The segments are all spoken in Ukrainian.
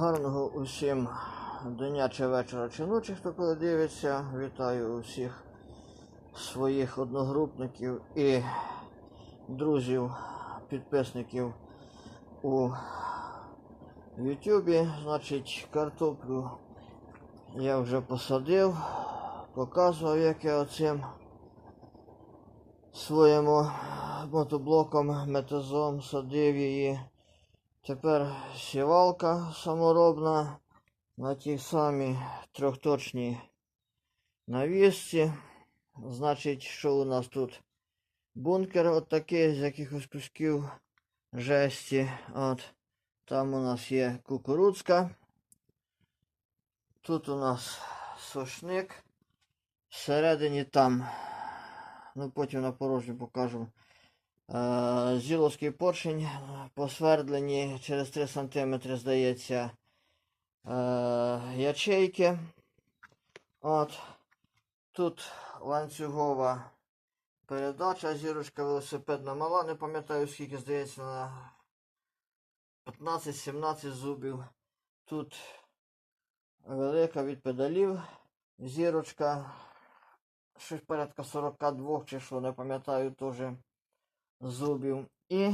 Гарного усім дня чи вечора чи ночі, хто коли дивиться. Вітаю усіх своїх одногрупників і друзів, підписників у Ютубі. Значить, картоплю я вже посадив, показував, як я оцим своєму мотоблоком метазом садив її. Тепер сівалка саморобна на тій самій трьохточній навісці. Значить, що у нас тут? Бункер от з якихось кусків жесті. От. Там у нас є кукурудзка. Тут у нас сошник. Всередині там, ну потім на порожню покажу. Е, Зіловський поршень посвердлені через 3 см, здається, е, ячейки. От. Тут ланцюгова передача, зірочка велосипедна мала, не пам'ятаю скільки, здається, на 15-17 зубів. Тут велика від педалів зірочка. Щось порядка 42 чи що, не пам'ятаю теж зубів. І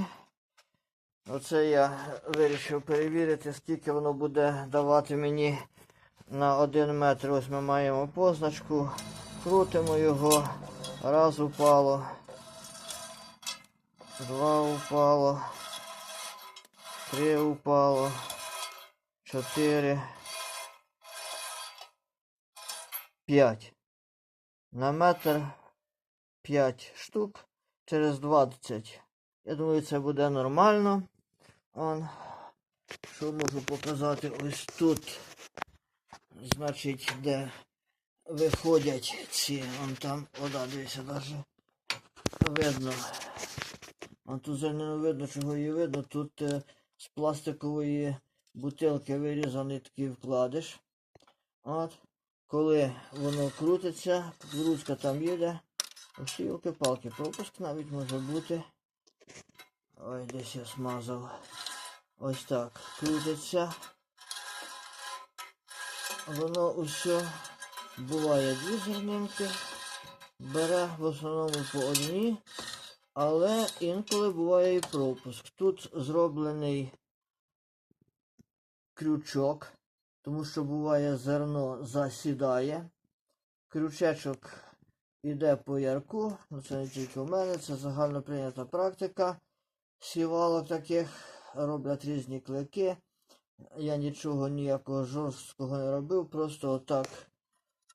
оце я вирішив перевірити, скільки воно буде давати мені на 1 метр. Ось ми маємо позначку. Крутимо його. Раз упало. Два упало. Три упало. Чотири. П'ять. На метр 5 штук через 20. Я думаю, це буде нормально. Он, що можу показати ось тут. Значить, де виходять ці, он там, вода, дивіться, даже видно. А тут не видно, чого її видно. Тут е, з пластикової бутилки вирізаний такий вкладиш. От. Коли воно крутиться, ручка там їде. Ось йолки палки пропуск навіть може бути. Ой, десь я смазав. Ось так. Крутиться. Воно усе буває дві зернинки. Бере в основному по одній, але інколи буває і пропуск. Тут зроблений крючок, тому що буває зерно засідає. Крючечок іде по ярку, це не тільки у мене, це загально прийнята практика. Сівалок таких роблять різні клики. Я нічого ніякого жорсткого не робив, просто отак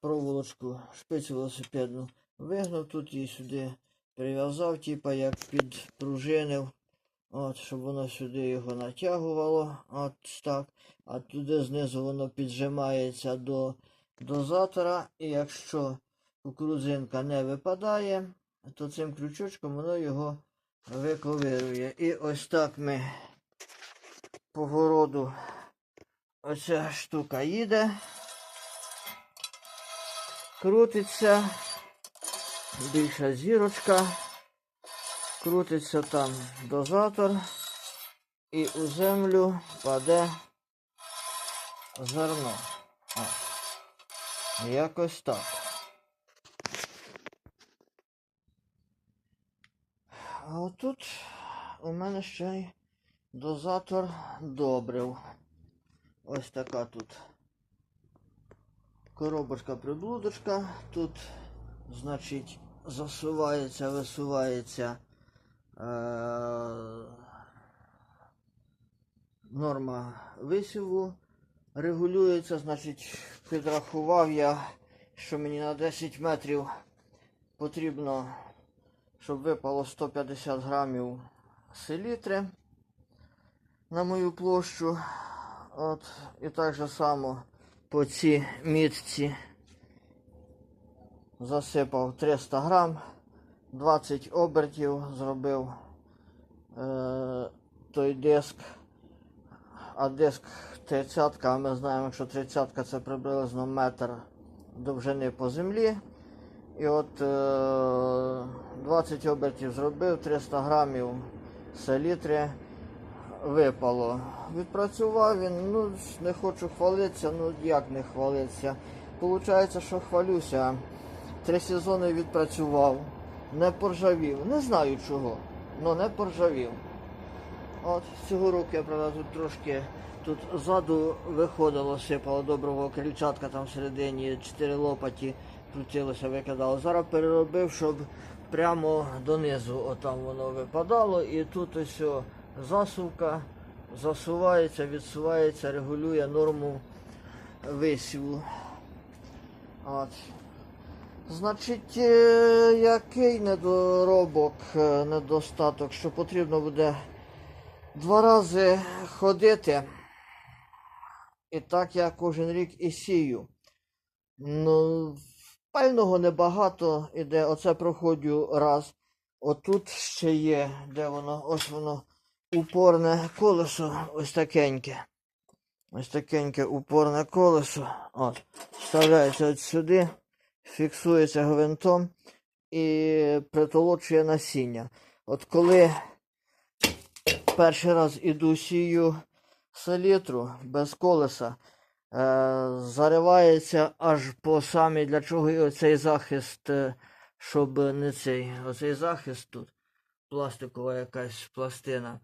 проволочку, шпицю велосипедну вигнув тут і сюди прив'язав, типа як підпружинив. От, щоб воно сюди його натягувало. От так. А туди знизу воно піджимається до дозатора. І якщо кукурудзинка не випадає, то цим крючочком воно його виковирує. І ось так ми по городу оця штука їде, крутиться, більша зірочка, крутиться там дозатор і у землю паде зерно. Якось так. А отут у мене ще й дозатор добрив. Ось така тут коробочка приблудочка. Тут, значить, засувається, висувається е- норма висіву. Регулюється, значить, підрахував я, що мені на 10 метрів потрібно, щоб випало 150 грамів селітри на мою площу. От, і так же само по цій мітці засипав 300 грам, 20 обертів зробив е, той диск. А диск 30, а ми знаємо, що 30 це приблизно метр довжини по землі. І от е, 20 обертів зробив, 300 грамів селітри випало. Відпрацював він, ну не хочу хвалитися, ну як не хвалитися. Получається, що хвалюся. Три сезони відпрацював, не поржавів. Не знаю чого, але не поржавів. От цього року я правда тут трошки тут ззаду виходило, сипало доброго крильчатка там всередині, чотири лопаті крутилося, викидало. Зараз переробив, щоб прямо донизу отам воно випадало, і тут ось засувка засувається, відсувається, регулює норму висіву. От. Значить, е, який недоробок, е, недостаток, що потрібно буде два рази ходити. І так я кожен рік і сію. Ну, пального небагато іде. Оце проходжу раз. Отут ще є, де воно, ось воно упорне колесо, ось такеньке. Ось такеньке упорне колесо. От. Вставляється от сюди, фіксується гвинтом і притолочує насіння. От коли перший раз іду сію селітру без колеса, заривається аж по самій, для чого і оцей захист, е, щоб не цей, оцей захист тут, пластикова якась пластина.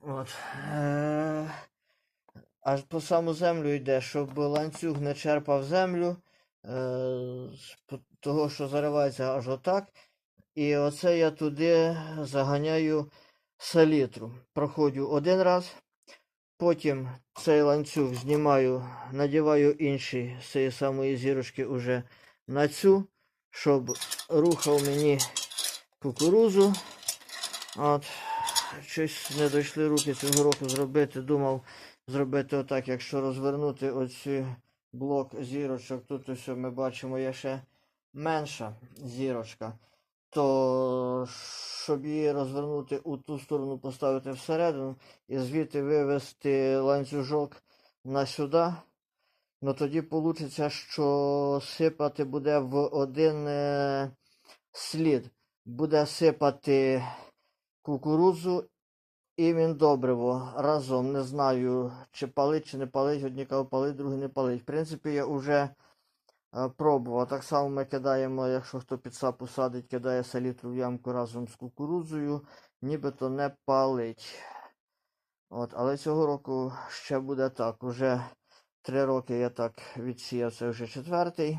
От. Е, аж по саму землю йде, щоб ланцюг не черпав землю, е, того, що заривається аж отак. І оце я туди заганяю селітру. Проходжу один раз, потім цей ланцюг знімаю, надіваю інший з цієї самої зірочки уже на цю, щоб рухав мені кукурузу. От. Щось не дійшли руки цього року зробити. Думав зробити отак, якщо розвернути оцей блок зірочок. Тут ось ми бачимо є ще менша зірочка. То щоб її розвернути у ту сторону, поставити всередину і звідти вивести ланцюжок на сюди, ну тоді вийде, що сипати буде в один е, слід. Буде сипати кукурудзу і міндобриво разом. Не знаю, чи палить, чи не палить. Одні кажуть палить, другі не палить. В принципі, я вже пробував. Так само ми кидаємо, якщо хто під сапу садить, кидає селітру в ямку разом з кукурудзою, нібито не палить. От, але цього року ще буде так. Уже три роки я так відсіяв, це вже четвертий.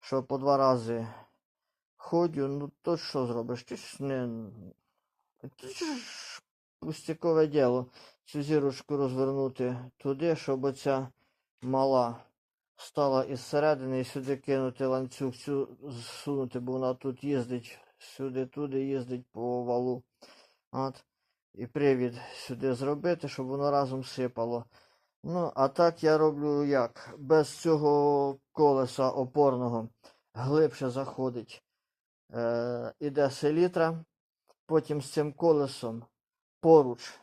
Що по два рази ходю, ну то що зробиш? Ти ж не. Це ж пустякове діло. Цю зірочку розвернути туди, щоб оця мала стала із середини сюди кинути ланцюг, цю зсунути, бо вона тут їздить, сюди, туди їздить по валу. От. І привід сюди зробити, щоб воно разом сипало. Ну, а так я роблю як? Без цього колеса опорного глибше заходить. Е, іде селітра, потім з цим колесом поруч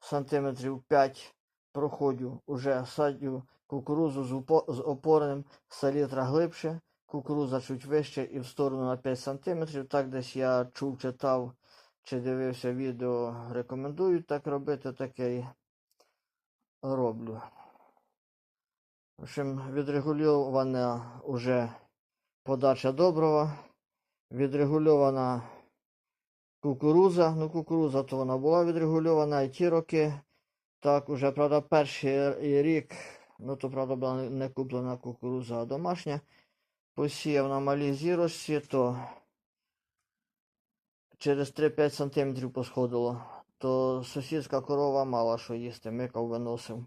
сантиметрів 5 проходжу, уже садю кукурузу з, опорним, селітра глибше, кукуруза чуть вище і в сторону на 5 сантиметрів. Так десь я чув, читав чи дивився відео, рекомендують так робити, таке і роблю. В общем, відрегульована уже подача доброго, відрегульована кукуруза. Ну, кукуруза то вона була відрегульована і ті роки. Так, уже, правда, перший рік, ну то правда була не- куплена кукуруза, а домашня. Посіяв на малій зірочці, то через 3-5 сантиметрів посходило. То сусідська корова мала що їсти, микав виносив.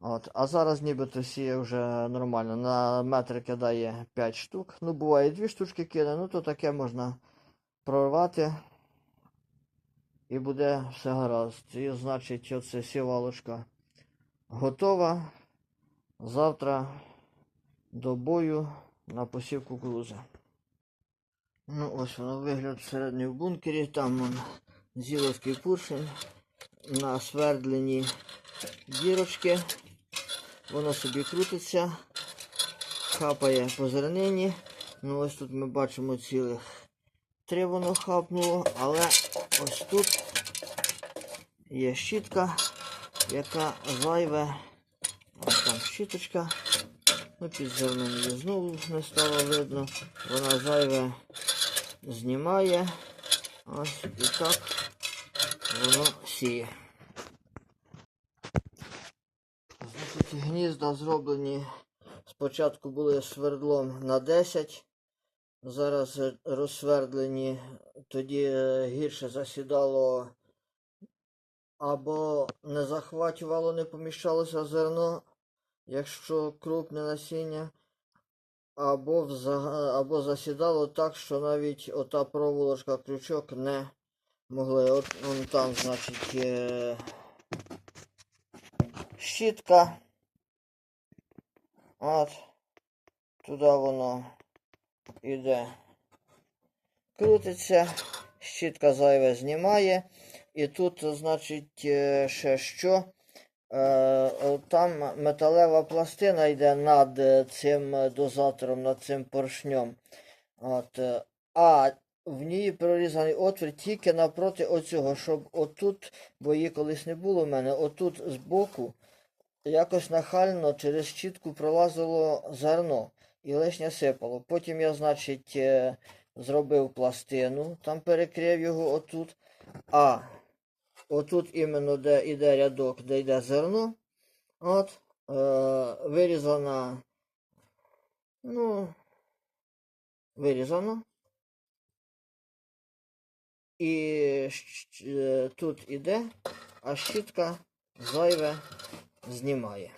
От. А зараз нібито сіє вже нормально. На метр кидає 5 штук. Ну, буває 2 штучки кидає, ну то таке можна прорвати. І буде все гаразд. І значить, оце сівалочка готова. Завтра до бою на посів кукурузи. Ну, ось воно вигляд всередині в бункері. Там вон, зіловський поршень на свердлені дірочки. Воно собі крутиться, хапає по зернині. Ну ось тут ми бачимо цілих три воно хапнуло, але ось тут є щітка, яка зайве. Щіточка. Ну, під зерном знову не стало видно. Вона зайве знімає. Ось і так воно сіє. Значить, гнізда зроблені. Спочатку були свердлом на 10. Зараз розсвердлені, тоді е, гірше засідало або не захвачувало, не поміщалося зерно, якщо крупне насіння, або, взага... або засідало так, що навіть ота проволочка крючок не могли. От вон там, значить, е... щітка. От. Туди воно іде. Крутиться, щітка зайве знімає. І тут, значить, е, ще що. Е, Там металева пластина йде над е, цим дозатором, над цим поршнем. От, е, а в ній прорізаний отвір тільки напроти оцього, щоб отут, бо її колись не було в мене, отут збоку якось нахально через щітку пролазило зерно і лишнє сипало. Потім я, значить, зробив пластину, там перекрив його отут. А отут іменно де йде рядок, де йде зерно, от, е, вирізана, ну, вирізано. І е, тут іде, а щітка зайве знімає.